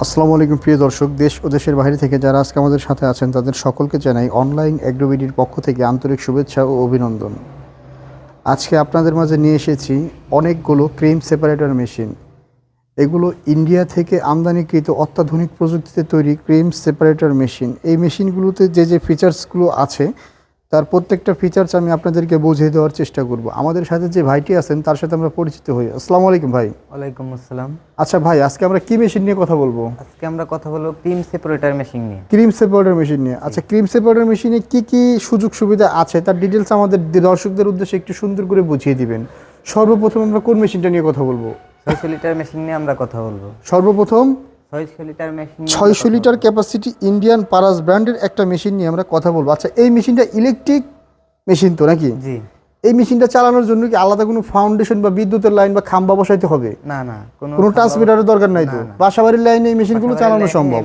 আসসালামু আলাইকুম, প্রিয় দর্শক, দেশ ও দেশের বাইরে থেকে যারা আজকে আমাদের সাথে আছেন, তাদের সকলকে জানাই অনলাইন অ্যাগ্রোবিডির পক্ষ থেকে আন্তরিক শুভেচ্ছা ও অভিনন্দন। আজকে আপনাদের মাঝে নিয়ে এসেছি অনেকগুলো ক্রিম সেপারেটর মেশিন। এগুলো ইন্ডিয়া থেকে আমদানিকৃত অত্যাধুনিক প্রযুক্তিতে তৈরি ক্রিম সেপারেটর মেশিন। এই মেশিনগুলোতে যে যে ফিচার্সগুলো আছে তার প্রত্যেকটা ফিচার্স আমি আপনাদেরকে বুঝিয়ে দেওয়ার চেষ্টা করব। আমাদের সাথে যে ভাইটি আছেন তার সাথে আমরা পরিচিত হই। আসসালামু আলাইকুম ভাই। ওয়ালাইকুম আসসালাম। আচ্ছা ভাই আজকে আমরা কি মেশিন নিয়ে কথা বলব? আজকে আমরা কথা বলব ক্রিম সেপারেটর মেশিন নিয়ে। ক্রিম সেপারেটর মেশিন নিয়ে। আচ্ছা ক্রিম সেপারেটর মেশিনে কি কি সুযোগ সুবিধা আছে? তার ডিটেলস আমাদের দর্শকদের উদ্দেশ্যে একটু সুন্দর করে বুঝিয়ে দিবেন। সর্বপ্রথম আমরা কোন মেশিনটা নিয়ে কথা বলব? ছয়শো লিটার মেশিন নিয়ে আমরা কথা বলব। সর্বপ্রথম ছয়শো লিটার ক্যাপাসিটি ইন্ডিয়ান পারাস ব্র্যান্ডের একটা মেশিন নিয়ে আমরা কথা বলব। আচ্ছা এই মেশিনটা ইলেকট্রিক মেশিন তো নাকি? জি। এই মেশিনটা চালানোর জন্য কি আলাদা কোনো ফাউন্ডেশন বা বিদ্যুতের লাইন বা খাম্বা বসাইতে হবে? না না কোনো কোনো ট্রান্সমিটারের দরকার নাই তো? বাসাবাড়ির লাইনে এই মেশিনগুলো চালানো সম্ভব।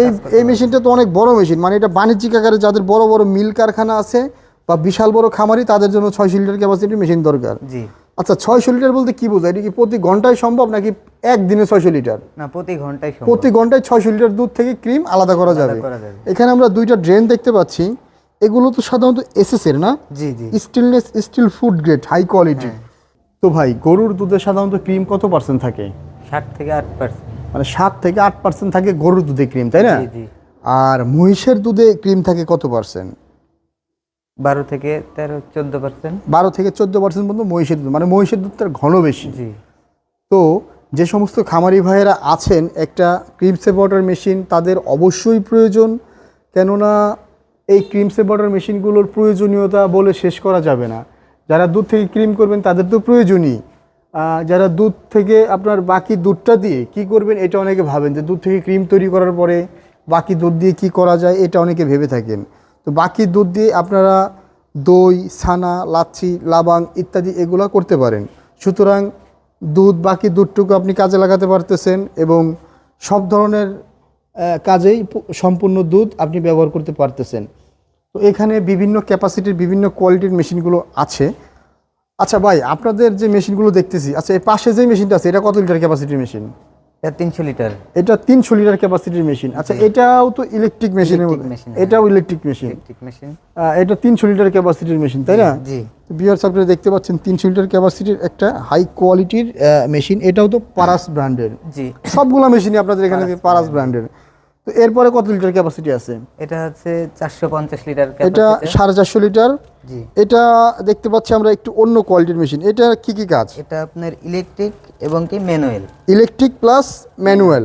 এই এই মেশিনটা তো অনেক বড় মেশিন মানে এটা বাণিজ্যিক আকারে যাদের বড় বড় মিল কারখানা আছে বা বিশাল বড় খামারি তাদের জন্য ছয়শো লিটার ক্যাপাসিটির মেশিন দরকার। জি। আচ্ছা ছয়শো লিটার বলতে কি বোঝায়? এটা কি প্রতি ঘন্টায় সম্ভব নাকি একদিনে ছয়শো লিটার? না প্রতি ঘন্টায় প্রতি ঘন্টায় ছয়শো লিটার দুধ থেকে ক্রিম আলাদা করা যাবে। এখানে আমরা দুইটা ড্রেন দেখতে পাচ্ছি। এগুলো তো সাধারণত এসএস এর না? জি জি। Stainless steel food grade high quality তো ভাই গরুর দুধে সাধারণত ক্রিম কত পার্সেন্ট থাকে? ষাট থেকে আট পার্সেন্ট মানে সাত থেকে আট পার্সেন্ট থাকে গরুর দুধে ক্রিম তাই না? আর মহিষের দুধে ক্রিম থাকে কত পার্সেন্ট বারো থেকে তেরো চোদ্দ পার্সেন্ট বারো থেকে চোদ্দ পার্সেন্ট পর্যন্ত মহিষের দুধ মানে মহিষের দুধটার ঘন বেশি। জি। তো যে সমস্ত খামারি ভাইয়েরা আছেন একটা ক্রিম সেপারেটর মেশিন তাদের অবশ্যই প্রয়োজন কেননা এই ক্রিম সেপারেটর মেশিনগুলোর প্রয়োজনীয়তা বলে শেষ করা যাবে না। যারা দুধ থেকে ক্রিম করবেন তাদের তো প্রয়োজনই। যারা দুধ থেকে আপনার বাকি দুধটা দিয়ে কি করবেন এটা অনেকে ভাবেন যে দুধ থেকে ক্রিম তৈরি করার পরে বাকি দুধ দিয়ে কি করা যায় এটা অনেকে ভেবে থাকেন। তো বাকি দুধ দিয়ে আপনারা দই, ছানা, লাচ্ছি, লাবাং ইত্যাদি এগুলা করতে পারেন। সুতরাং দুধ, বাকি দুধটুকু আপনি কাজে লাগাতে পারতেছেন এবং সব ধরনের কাজেই সম্পূর্ণ দুধ আপনি ব্যবহার করতে পারতেছেন। তো এখানে বিভিন্ন ক্যাপাসিটির বিভিন্ন কোয়ালিটির মেশিনগুলো আছে। আচ্ছা ভাই, আপনাদের যে মেশিনগুলো দেখতেছি আচ্ছা এই পাশে যে মেশিনটা আছে, এটা কত লিটার ক্যাপাসিটির মেশিন? এটা তিনশো লিটার। এটা তিনশো লিটার ক্যাপাসিটির মেশিন আচ্ছা এটাও তো ইলেকট্রিক মেশিনের হ্যাঁ। এটাও ইলেকট্রিক মেশিন ইলেকট্রিক মেশিন এটা তিনশো লিটার ক্যাপাসিটির মেশিন তাই না? জি বিয়ার আপনারা দেখতে পাচ্ছেন তিনশো লিটার ক্যাপাসিটির একটা হাই কোয়ালিটির মেশিন এটাও তো পারাস ব্র্যান্ডের জি। সবগুলো মেশিনই আপনাদের এখানে পারাস ব্র্যান্ডের তো এরপরে কত লিটার ক্যাপাসিটি আছে? এটা হচ্ছে চারশো পঞ্চাশ লিটার এটা সাড়ে চারশো লিটার। জি। এটা দেখতে পাচ্ছি আমরা একটু অন্য কোয়ালিটির মেশিন এটা কি কি কাজ? এটা আপনার ইলেকট্রিক এবং কি ম্যানুয়াল ইলেকট্রিক প্লাস ম্যানুয়াল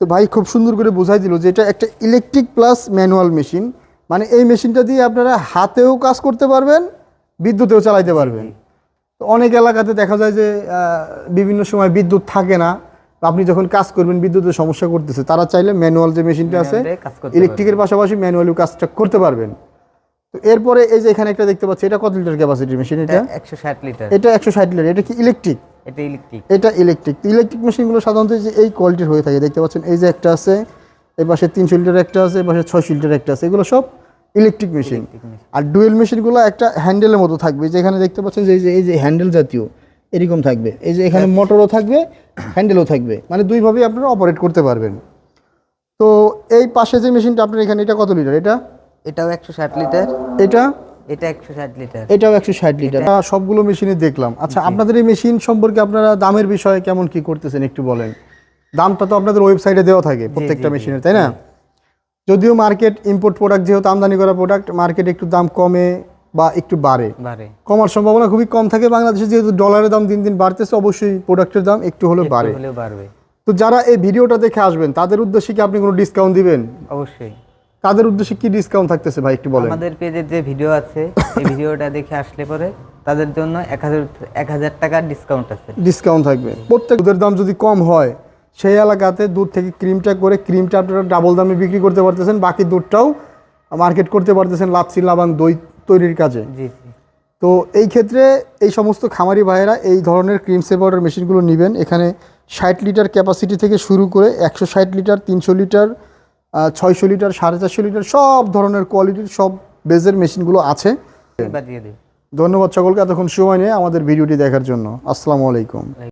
তো ভাই খুব সুন্দর করে বোঝাই দিল যে এটা একটা ইলেকট্রিক প্লাস ম্যানুয়াল মেশিন মানে এই মেশিনটা দিয়ে আপনারা হাতেও কাজ করতে পারবেন বিদ্যুতেও চালাইতে পারবেন। তো অনেক এলাকাতে দেখা যায় যে বিভিন্ন সময় বিদ্যুৎ থাকে না। আপনি যখন কাজ করবেন বিদ্যুতের সমস্যা করতেছে তারা চাইলে ম্যানুয়াল যে মেশিনটা আছে ইলেকট্রিকের পাশাপাশি ম্যানুয়ালিও কাজটা করতে পারবেন। তো এরপরে এই যে এখানে একটা দেখতে পাচ্ছি এটা কত লিটার ক্যাপাসিটির মেশিন এটা? একশো ষাট লিটার এটা একশো ষাট লিটার এটা কি ইলেকট্রিক এটা ইলেকট্রিক এটা ইলেকট্রিক ইলেকট্রিক মেশিনগুলো সাধারণত যে এই কোয়ালিটির হয়ে থাকে দেখতে পাচ্ছেন এই যে একটা আছে এই পাশে তিনশো লিটার একটা আছে এই পাশে ছয়শো লিটার একটা আছে এগুলো সব ইলেকট্রিক মেশিন আর ডুয়েল মেশিনগুলো একটা হ্যান্ডেলের মতো থাকবে যেখানে দেখতে পাচ্ছেন যে এই যে এই যে হ্যান্ডেল জাতীয় এরকম থাকবে। এই যে এখানে মোটরও থাকবে হ্যান্ডেলও থাকবে। মানে দুইভাবেই আপনারা অপারেট করতে পারবেন। তো এই পাশে যে মেশিনটা আপনার এখানে এটা কত লিটার? এটা? এটাও একশো ষাট লিটার। এটা? এটা একশো ষাট লিটার। এটাও একশো ষাট লিটার। সবগুলো মেশিনে দেখলাম। আচ্ছা আপনাদের এই মেশিন সম্পর্কে আপনারা দামের বিষয়ে কেমন কি করতেছেন একটু বলেন। দামটা তো আপনাদের ওয়েবসাইটে দেওয়া থাকে প্রত্যেকটা মেশিনের তাই না? যদিও মার্কেট ইম্পোর্ট প্রোডাক্ট যেহেতু আমদানি করা প্রোডাক্ট মার্কেট একটু দাম কমে বা একটু বাড়ে। কমার সম্ভাবনা খুবই কম থাকে। বাংলাদেশে যেহেতু ডলারের দাম দিন দিন বাড়তেছে অবশ্যই প্রোডাক্টের দাম একটু হলে বাড়ে। বাড়বে। তো যারা এই ভিডিওটা দেখে আসবেন তাদের উদ্দেশ্যে কি আপনি কোনো ডিসকাউন্ট দিবেন? অবশ্যই। তাদের উদ্দেশ্যে কি ডিসকাউন্ট থাকতেছে ভাই একটু বলেন। আমাদের পেজের যে ভিডিও আছে এই ভিডিওটা দেখে আসলে পরে তাদের জন্য এক হাজার এক হাজার টাকার ডিসকাউন্ট আছে। ডিসকাউন্ট থাকবে। প্রত্যেক দুধের দাম যদি কম হয় সেই এলাকাতে দুধ থেকে ক্রিমটা করে ক্রিমটা আপনারা ডাবল দামে বিক্রি করতে পারতেছেন। বাকি দুধটাও মার্কেট করতে পারতেছেন। লাচ্ছি লাবাং দই তৈরির কাজে। জি তো এই ক্ষেত্রে এই সমস্ত খামারি ভাইয়েরা এই ধরনের ক্রিম সেপারেটর মেশিনগুলো নেবেন। এখানে ষাট লিটার ক্যাপাসিটি থেকে শুরু করে একশো ষাট লিটার তিনশো লিটার ছয়শো লিটার সাড়ে চারশো লিটার সব ধরনের কোয়ালিটির সব বেজের মেশিনগুলো আছে। ধন্যবাদ সকলকে এতক্ষণ সময় নিয়ে আমাদের ভিডিওটি দেখার জন্য। আসসালামু আলাইকুম।